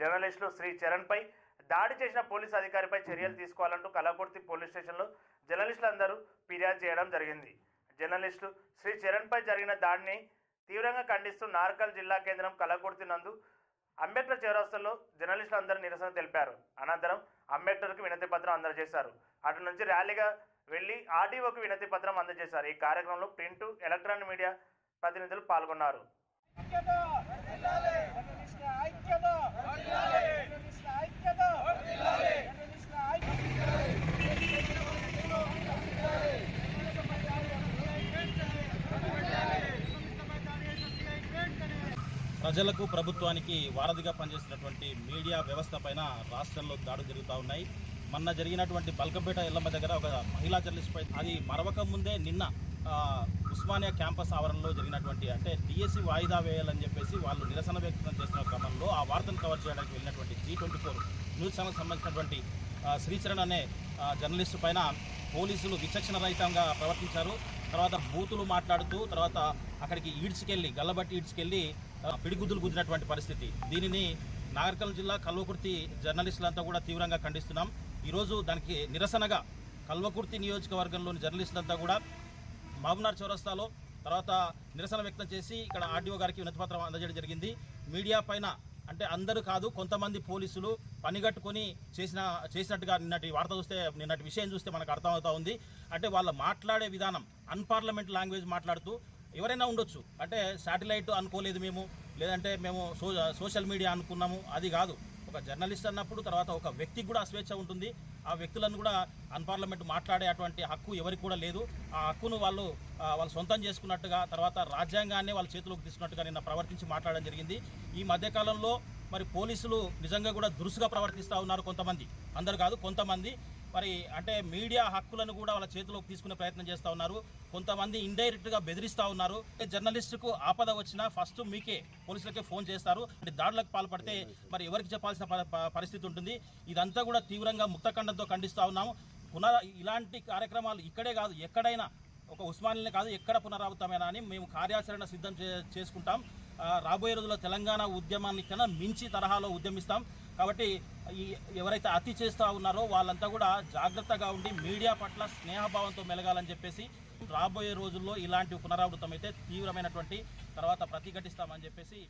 జర్నలిస్టులు శ్రీ చరణ్పై దాడి చేసిన పోలీసు అధికారిపై చర్యలు తీసుకోవాలంటూ కలకుర్తి పోలీస్ స్టేషన్లో జర్నలిస్టులందరూ ఫిర్యాదు చేయడం జరిగింది. జర్నలిస్టులు శ్రీ చరణ్పై జరిగిన దాడిని తీవ్రంగా ఖండిస్తూ నార్కల్ జిల్లా కేంద్రం కలకుర్తి నందు అంబేద్కర్ చౌరస్తాలో జర్నలిస్టులందరూ నిరసన తెలిపారు. అనంతరం అంబేద్కర్కు వినతి పత్రం అందజేశారు. అటు నుంచి ర్యాలీగా వెళ్ళి ఆర్డీఓకు వినతి పత్రం అందజేశారు. ఈ కార్యక్రమంలో ప్రింట్ ఎలక్ట్రానిక్ మీడియా ప్రతినిధులు పాల్గొన్నారు ఐక్యత జర్నలిస్టుల ఐక్యత జర్నలిస్టుల ఐక్యత జర్నలిస్టుల ఐక్యత ప్రజలకు ప్రభుత్వానికి వారధిగా పనిచేస్తున్నటువంటి మీడియా వ్యవస్థ పైన రాష్ట్రంలో దాడులు జరుగుతూ ఉన్నాయి. మొన్న జరిగినటువంటి బల్కంపేట ఎల్లమ్మ దగ్గర ఒక మహిళా జర్నలిస్ట్ పై అది మరవక ముందే నిన్న ఉస్మానియా క్యాంపస్ ఆవరణలో జరిగినటువంటి అంటే డిఎస్సి వాయిదా వేయాలని చెప్పేసి వాళ్ళు నిరసన వ్యక్తం చేస్తున్న క్రమంలో ఆ వార్తను కవర్ చేయడానికి వెళ్ళినటువంటి Zee twenty four news channel సంబంధించినటువంటి శ్రీచరణ్ అనే జర్నలిస్టు పైన పోలీసులు విచక్షణ రహితంగా ప్రవర్తించారు. తర్వాత బూతులు మాట్లాడుతూ తర్వాత అక్కడికి ఈడ్చుకెళ్ళి గల్లబట్టి ఈడ్చుకెళ్ళి పిడిగుద్దులు గుద్దినటువంటి పరిస్థితి. దీనిని నాగర్కల్ జిల్లా కల్వకుర్తి జర్నలిస్టులంతా కూడా తీవ్రంగా ఖండిస్తున్నాం. ఈరోజు దానికి నిరసనగా కల్వకుర్తి నియోజకవర్గంలోని జర్నలిస్టులంతా కూడా మహబూబ్నగర్ చౌరస్తాలో తర్వాత నిరసన వ్యక్తం చేసి ఇక్కడ ఆర్డీఓ గారికి వినతిపత్రం అందజేయడం జరిగింది. మీడియా పైన అంటే అందరూ కాదు కొంతమంది పోలీసులు పనిగట్టుకుని చేసిన చేసినట్టుగా నిన్నటి వార్త చూస్తే నిన్నటి విషయం చూస్తే మనకు అర్థమవుతా ఉంది. అంటే వాళ్ళ మాట్లాడే విధానం అన్పార్లమెంట్ లాంగ్వేజ్ మాట్లాడుతూ ఎవరైనా ఉండొచ్చు. అంటే శాటిలైట్ అనుకోలేదు మేము లేదంటే మేము సో సోషల్ మీడియా అనుకున్నాము అది కాదు. ఒక జర్నలిస్ట్ అన్నప్పుడు తర్వాత ఒక వ్యక్తికి కూడా స్వేచ్ఛ ఉంటుంది. ఆ వ్యక్తులను కూడా అన్పార్లమెంట్ మాట్లాడే అటువంటి హక్కు ఎవరికి కూడా లేదు. ఆ హక్కును వాళ్ళు వాళ్ళు సొంతం చేసుకున్నట్టుగా తర్వాత రాజ్యాంగాన్ని వాళ్ళ చేతిలోకి తీసుకున్నట్టుగా నిన్న ప్రవర్తించి మాట్లాడడం జరిగింది. ఈ మధ్యకాలంలో మరి పోలీసులు నిజంగా కూడా దురుసుగా ప్రవర్తిస్తూ ఉన్నారు కొంతమంది. అందరు కాదు కొంతమంది. మరి అంటే మీడియా హక్కులను కూడా వాళ్ళ చేతిలోకి తీసుకునే ప్రయత్నం చేస్తూ ఉన్నారు. కొంతమంది ఇండైరెక్ట్గా బెదిరిస్తూ ఉన్నారు. జర్నలిస్టుకు ఆపద వచ్చినా ఫస్ట్ మీకే పోలీసులకే ఫోన్ చేస్తారు. అంటే దాడులకు పాల్పడితే మరి ఎవరికి చెప్పాల్సిన పరిస్థితి ఉంటుంది. ఇదంతా కూడా తీవ్రంగా ముక్తఖండంతో ఖండిస్తూ ఉన్నాము. పునర ఇలాంటి కార్యక్రమాలు ఇక్కడే కాదు ఎక్కడైనా ఒక ఉస్మానియానే కాదు ఎక్కడ పునరావృతమైనా అని మేము కార్యాచరణ సిద్ధం చే- చేసుకుంటాం. రాబోయే రోజుల్లో తెలంగాణ ఉద్యమాన్ని కన్నా మించి తరహాలో ఉద్యమిస్తాం. కాబట్టి ఈ ఎవరైతే అతి చేస్తూ ఉన్నారో వాళ్ళంతా కూడా జాగ్రత్తగా ఉండి మీడియా పట్ల స్నేహభావంతో మెలగాలని చెప్పేసి రాబోయే రోజుల్లో ఇలాంటి పునరావృతం అయితే తీవ్రమైనటువంటి తర్వాత ప్రతిఘటిస్తామని చెప్పేసి